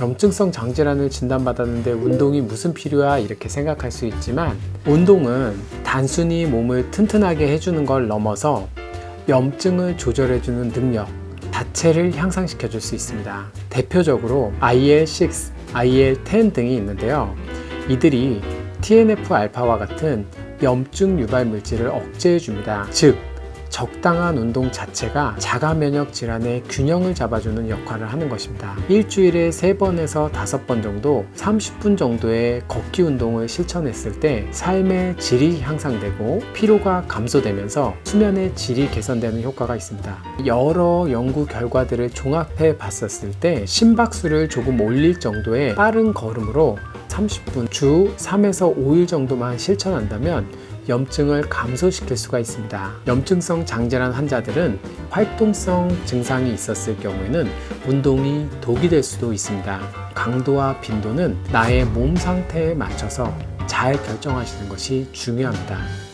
염증성 장질환을 진단받았는데 운동이 무슨 필요야 이렇게 생각할 수 있지만 운동은 단순히 몸을 튼튼하게 해주는 걸 넘어서 염증을 조절해주는 능력 자체를 향상시켜 줄 수 있습니다. 대표적으로 IL6, IL10 등이 있는데요. 이들이 TNF-알파와 같은 염증 유발 물질을 억제해 줍니다. 즉, 적당한 운동 자체가 자가 면역 질환의 균형을 잡아주는 역할을 하는 것입니다. 일주일에 3번에서 5번 정도 30분 정도의 걷기 운동을 실천했을 때 삶의 질이 향상되고 피로가 감소되면서 수면의 질이 개선되는 효과가 있습니다. 여러 연구 결과들을 종합해 봤었을 때 심박수를 조금 올릴 정도의 빠른 걸음으로 30분 주 3에서 5일 정도만 실천한다면 염증을 감소시킬 수가 있습니다. 염증성 장질환 환자들은 활동성 증상이 있었을 경우에는 운동이 독이 될 수도 있습니다. 강도와 빈도는 나의 몸 상태에 맞춰서 잘 결정하시는 것이 중요합니다.